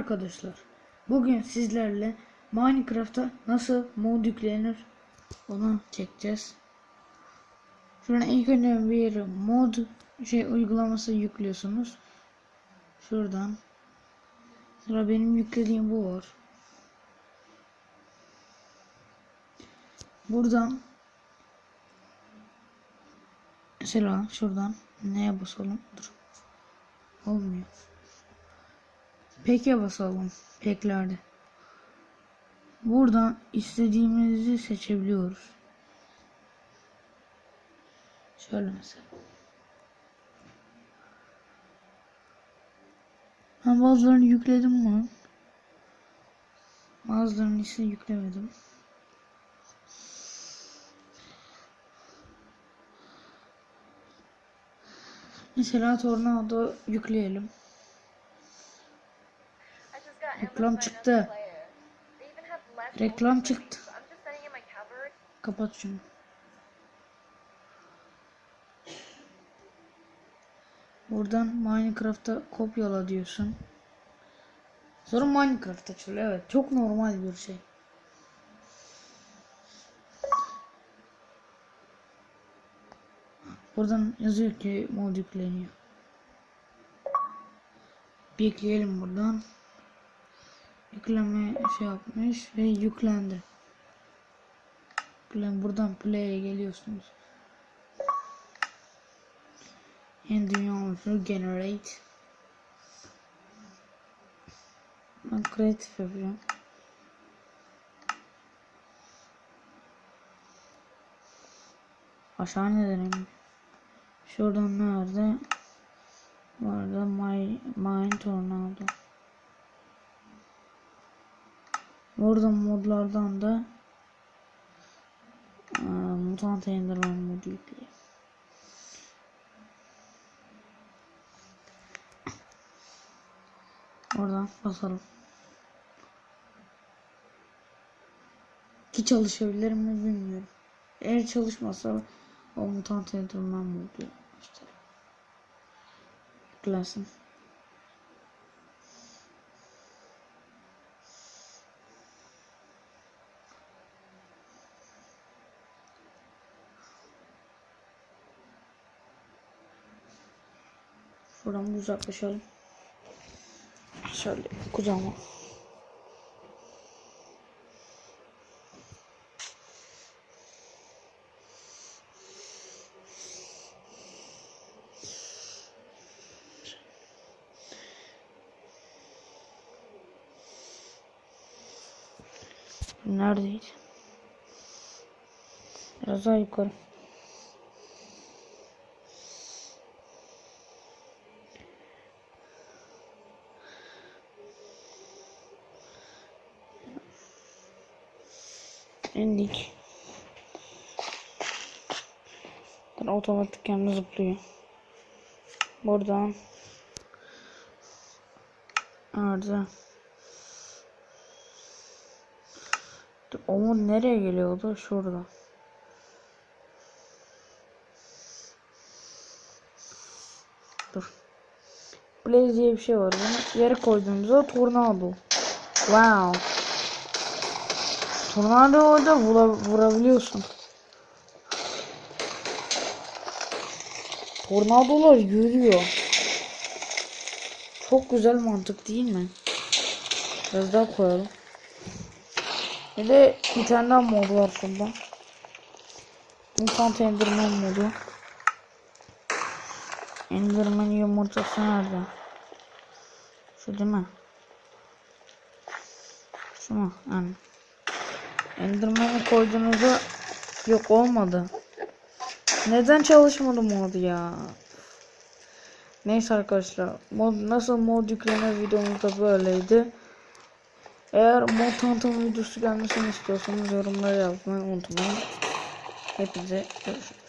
arkadaşlar. Bugün sizlerle Minecraft'a nasıl mod yüklenir onu çekeceğiz. Şuradan ilk önce bir mod şey uygulaması yüklüyorsunuz. Şuradan. Sonra benim yüklediğim bu var. Buradan mesela şuradan neye basalım? Dur. Olmuyor. Pek'e basalım. Pek'lerde. Buradan istediğimizi seçebiliyoruz. Şöyle mesela. Ben bazılarını yükledim mi? Bazılarını ise yüklemedim. Mesela Tornado yükleyelim. Reklam çıktı. Reklam çıktı. Kapat şunu. Buradan Minecraft'a kopyala diyorsun. Sonra Minecraft açılıyor. Evet, çok normal bir şey. Buradan yazıyor ki mod yükleniyor. Bekleyelim buradan. Yükleme şey yapmış ve yüklendi. Yüklen buradan play'e geliyorsunuz. And dünya oluşur generate. Ben kreatif yapıyorum. Aşağı ne denelim? Şuradan nerede? Vardı my mine tornado. Burada modlardan da e, mutant enderman modu yükleyeyim. Oradan basalım. Ki çalışabilir mi bilmiyorum. Eğer çalışmazsa o mutant enderman modu işte. Yüklensin. Şuradan bir uzaklaşalım. Şöyle kucağıma. Neredeydi? Biraz daha yukarı. İndik. Otomatik kendi zıplıyor. Buradan Nerede? Umut nereye geliyordu? Şurada. Dur. Blaze diye bir şey var. Bunu yere koyduğumuzda tornado. Wow. Tornado orada vura, vurabiliyorsun. Tornadolar yürüyor. Çok güzel mantık değil mi? Biraz daha koyalım. Bir de bir tane daha mod var şurada. Mutant Enderman modu. Enderman yumurtası nerede? Şu değil mi? Şu mu? Yani. Enderman'ı koyduğunuzda yok olmadı. Neden çalışmadı mod ya? Neyse arkadaşlar mod nasıl mod yükleme videomuz da böyleydi. Eğer mod tanıtım videosu gelmesini istiyorsanız yorumlara yazmayı unutmayın. Hepinize görüşürüz.